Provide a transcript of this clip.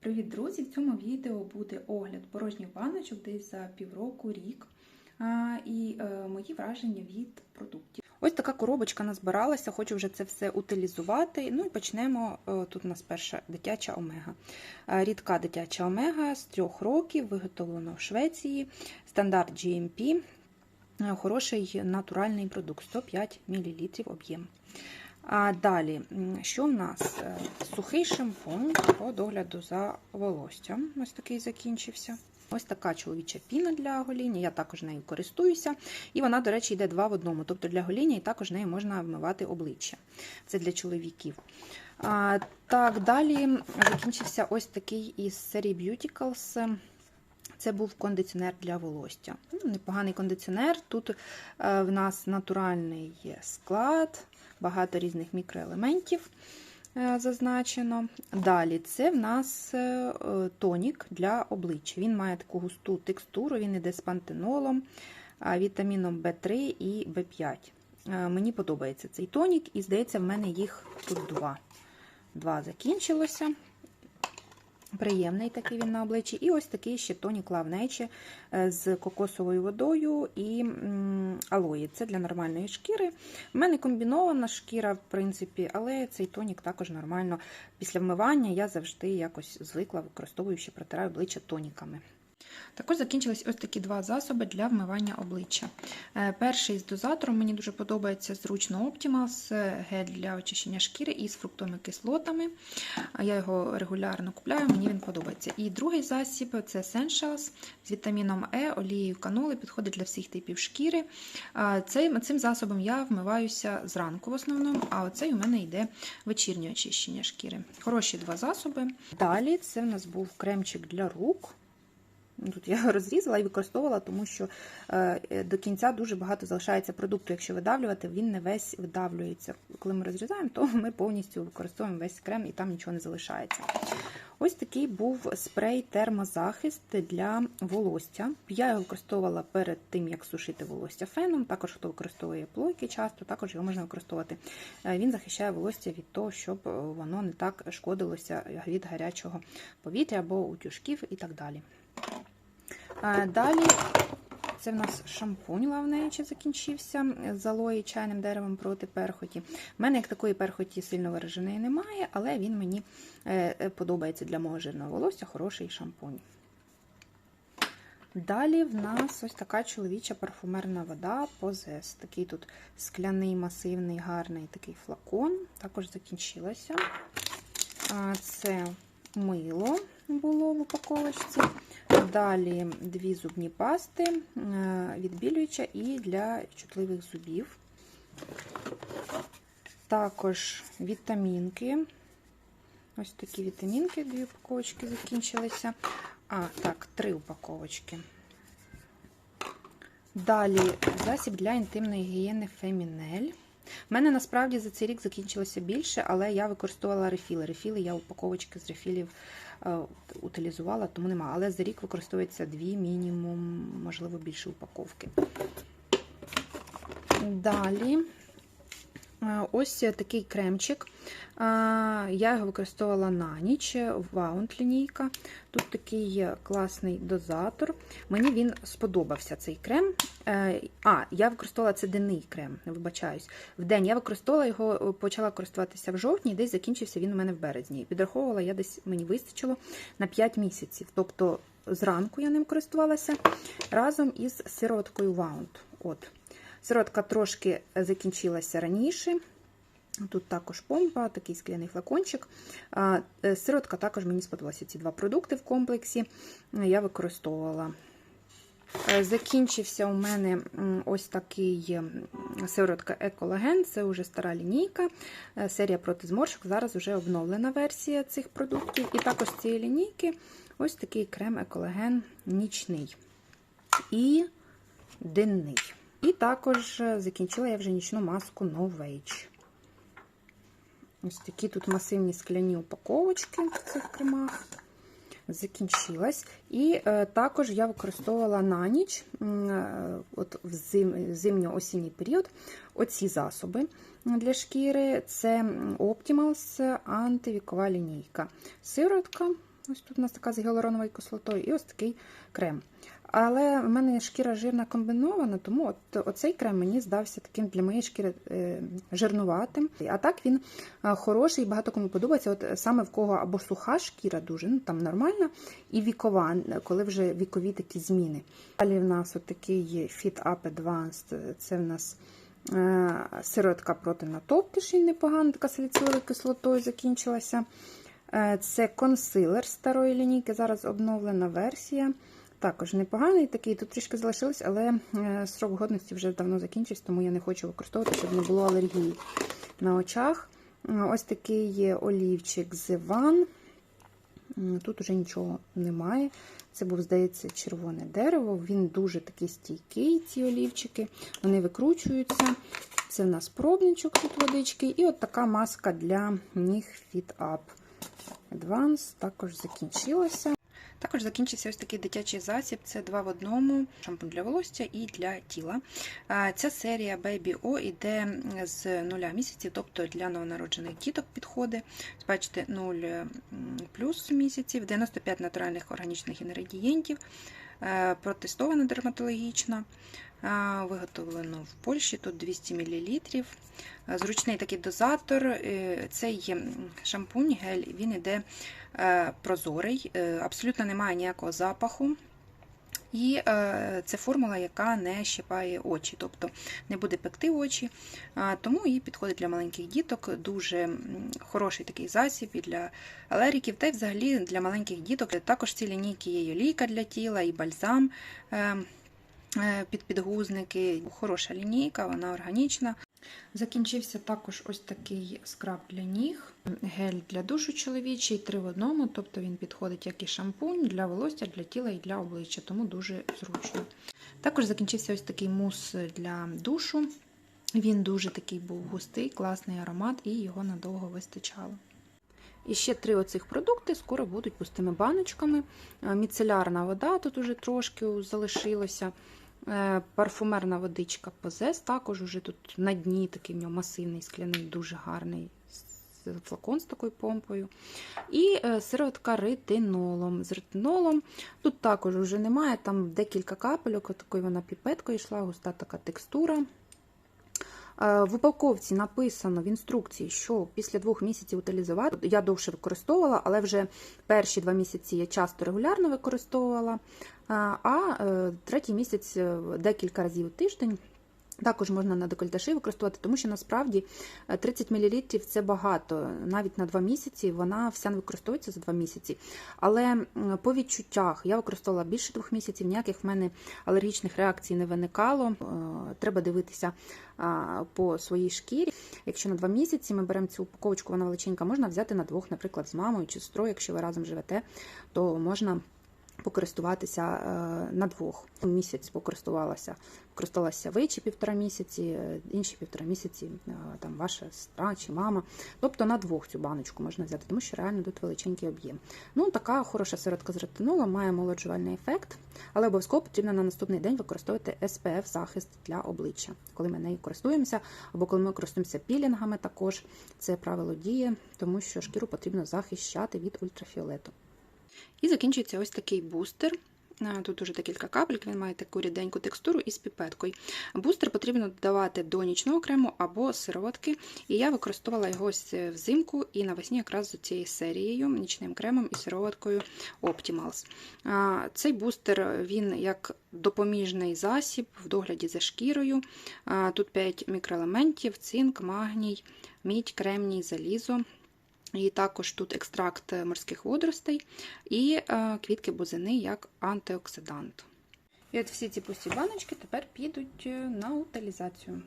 Привіт, друзі! В цьому відео буде огляд порожніх баночок десь за півроку, рік і е, мої враження від продуктів. Ось така коробочка назбиралася, хочу вже це все утилізувати. Ну і почнемо. е, Тут у нас перша дитяча омега. Рідка дитяча омега з трьох років, виготовлено в Швеції, стандарт GMP, е, хороший натуральний продукт 105 мл об'єм. А далі, що в нас? Е, Сухий шампунь по догляду за волоссям. Ось такий закінчився. Ось така чоловіча піна для гоління. Я також нею користуюся. І вона, до речі, йде два в одному. Тобто для гоління і також нею можна вмивати обличчя. Це для чоловіків. А, так, далі закінчився ось такий із серії Beauticals. Це був кондиціонер для волосся. Ну, Непоганий кондиціонер. Тут е, в нас натуральний склад, багато різних мікроелементів е, зазначено. Далі це в нас е, тонік для обличчя. Він має таку густу текстуру, він іде з пантенолом, вітаміном В3 і В5. Е, Мені подобається цей тонік, і здається, в мене їх тут два. Два закінчилося. Приємний такий він на обличчі. І ось такий ще тонік лавнечі е, з кокосовою водою і алої. Це для нормальної шкіри. У мене комбінована шкіра, в принципі, але цей тонік також нормально. Після вмивання я завжди якось звикла, використовую, ще протираю обличчя тоніками. Також закінчились ось такі два засоби для вмивання обличчя. Е, Перший з дозатором мені дуже подобається зручно Optimal, гель для очищення шкіри із фруктовими кислотами. Я його регулярно купляю, мені він подобається. І другий засіб це Essentials з вітаміном Е, олією каноли, підходить для всіх типів шкіри. Цим, цим засобом я вмиваюся зранку в основному, а оцей у мене йде вечірнє очищення шкіри. Хороші два засоби. Далі це в нас був кремчик для рук. Тут я розрізала і використовувала, тому що е, до кінця дуже багато залишається продукту. Якщо видавлювати, він не весь видавлюється. Коли ми розрізаємо, то ми повністю використовуємо весь крем і там нічого не залишається. Ось такий був спрей термозахист для волосся. Я його використовувала перед тим, як сушити волосся феном. Також хто використовує плойки часто, також його можна використовувати. Е, Він захищає волосся від того, щоб воно не так шкодилося від гарячого повітря або утюжків і так далі. Далі це в нас шампунь лавнечі закінчився з алої чайним деревом проти перхоті. У мене як такої перхоті сильно вираженої немає, але він мені подобається для мого жирного волосся, хороший шампунь. Далі в нас ось така чоловіча парфумерна вода Позес. Такий тут скляний, масивний, гарний такий флакон. Також закінчилося. Це мило було в упаковочці. Далі дві зубні пасти, відбілююча і для чутливих зубів. Також вітамінки. Ось такі вітамінки, дві упаковочки закінчилися. А, так, три упаковочки. Далі засіб для інтимної гігієни Фемінель. У мене насправді за цей рік закінчилося більше, але я використовувала рефіли. Рефіли я упаковочки з рефілів е, утилізувала, тому нема. Але за рік використовується дві мінімум, можливо, більше упаковки. Далі ось такий кремчик. Я його використовувала на ніч, ваунт лінійка. Тут такий класний дозатор. Мені він сподобався цей крем. Е, а, я використовувала це денний крем, вибачаюсь. В день я використовувала його, почала користуватися в жовтні, десь закінчився він у мене в березні. Підраховувала, я десь мені вистачило на 5 місяців. Тобто зранку я ним користувалася разом із сироваткою Ваунт. От. Сироватка трошки закінчилася раніше. Тут також помпа, такий скляний флакончик. Сиротка також мені сподобалися ці два продукти в комплексі. Я використовувала. Закінчився у мене ось такий сиворотка Еколаген, це вже стара лінійка, серія проти зморшок. Зараз вже обновлена версія цих продуктів. І також з цієї лінійки ось такий крем Еколаген нічний і денний. І також закінчила я вже нічну маску No Age. Ось такі тут масивні скляні упаковочки в цих кремах. Закінчилась. І е, також я використовувала на ніч, е, от в зим, зимньо-осінній період, оці засоби для шкіри. Це Optimals антивікова лінійка. Сиротка, Ось тут у нас така з гіалуроновою кислотою, і ось такий крем. Але в мене шкіра жирна комбінована, тому от оцей крем мені здався таким для моєї шкіри е, жирнуватим. А так він е, хороший, багато кому подобається. От саме в кого або суха шкіра дуже, ну там нормальна, і вікова, коли вже вікові такі зміни. Далі в нас от такий Fit Up Advanced, це в нас е, сироватка проти натовтиші, непогана, така саліциловою кислотою закінчилася. Це консилер старої лінійки, зараз обновлена версія. Також непоганий такий, тут трішки залишилось, але е, срок годності вже давно закінчився, тому я не хочу використовувати, щоб не було алергії на очах. Е, Ось такий є олівчик Зеван. Тут уже нічого немає. Це був, здається, червоне дерево. Він дуже такий стійкий, ці олівчики. Вони викручуються. Це в нас пробничок тут водички. І от така маска для ніг Fit Up Advance також закінчилася. Також закінчився ось такий дитячий засіб. Це два в одному шампунь для волосся і для тіла. Ця серія Baby O йде з нуля місяців, тобто для новонароджених діток підходить. Бачите, 0 плюс місяців, 95 натуральних органічних інгредієнтів, е, протестовано дерматологічно. Виготовлено в Польщі, тут 200 мл. Зручний такий дозатор. Е, Цей шампунь, гель, він іде е, прозорий, е, абсолютно немає ніякого запаху. І е, це формула, яка не щипає очі, тобто не буде пекти очі. Тому і підходить для маленьких діток. Дуже хороший такий засіб і для алергіків, та й взагалі для маленьких діток. Також в цій лінійки є і олійка для тіла, і бальзам е, е, під підгузники. Хороша лінійка, вона органічна. Закінчився також ось такий скраб для ніг, гель для душу чоловічий, три в одному, тобто він підходить як і шампунь для волосся, для тіла і для обличчя, тому дуже зручно. Також закінчився ось такий мус для душу. Він дуже такий був густий, класний аромат, і його надовго вистачало. І ще три оцих продукти скоро будуть пустими баночками. Е, Міцелярна вода тут уже трошки залишилося. Е, Парфумерна водичка Позес, також уже тут на дні такий в нього масивний, скляний, дуже гарний флакон з такою помпою. І е, сироватка ретинолом. З ретинолом тут також вже немає, там декілька капельок, такою вона піпеткою йшла, густа така текстура. Е, В упаковці написано в інструкції, що після двох місяців утилізувати я довше використовувала, але вже перші два місяці я часто регулярно використовувала. А а, е, третій місяць е, декілька разів у тиждень. Також можна на декольташі використовувати, тому що насправді е, 30 мл це багато. Навіть на 2 місяці вона вся не використовується за 2 місяці. Але по відчуттях я використовувала більше 2 місяців, ніяких в мене алергічних реакцій не виникало. Е, Треба дивитися по своїй шкірі. Якщо на 2 місяці ми беремо цю упаковочку, вона величенька, можна взяти на двох, наприклад, з мамою чи сестрою, якщо ви разом живете, то можна покористуватися е, на двох. Місяць покористувалася, користувалася ви чи півтора місяці, е, інші півтора місяці, е, там ваша сестра чи мама. Тобто на двох цю баночку можна взяти, тому що реально тут величенький об'єм. Ну, така хороша сироватка з ретинолом має молоджувальний ефект, але обов'язково потрібно на наступний день використовувати SPF захист для обличчя, коли ми нею користуємося, або коли ми користуємося пілінгами, також це правило діє, тому що шкіру потрібно захищати від ультрафіолету. І закінчується ось такий бустер. Е, Тут уже декілька капельк, він має таку ріденьку текстуру із піпеткою. Бустер потрібно додавати до нічного крему або сироватки. І я використовувала його ось взимку і навесні якраз з цією серією, нічним кремом і сироваткою Optimals. Цей бустер він як допоміжний засіб в догляді за шкірою. Тут 5 мікроелементів: цинк, магній, мідь, кремній, залізо. І також тут екстракт морських водоростей і е, квітки бузини як антиоксидант. І от всі ці пусті баночки тепер підуть е, на утилізацію.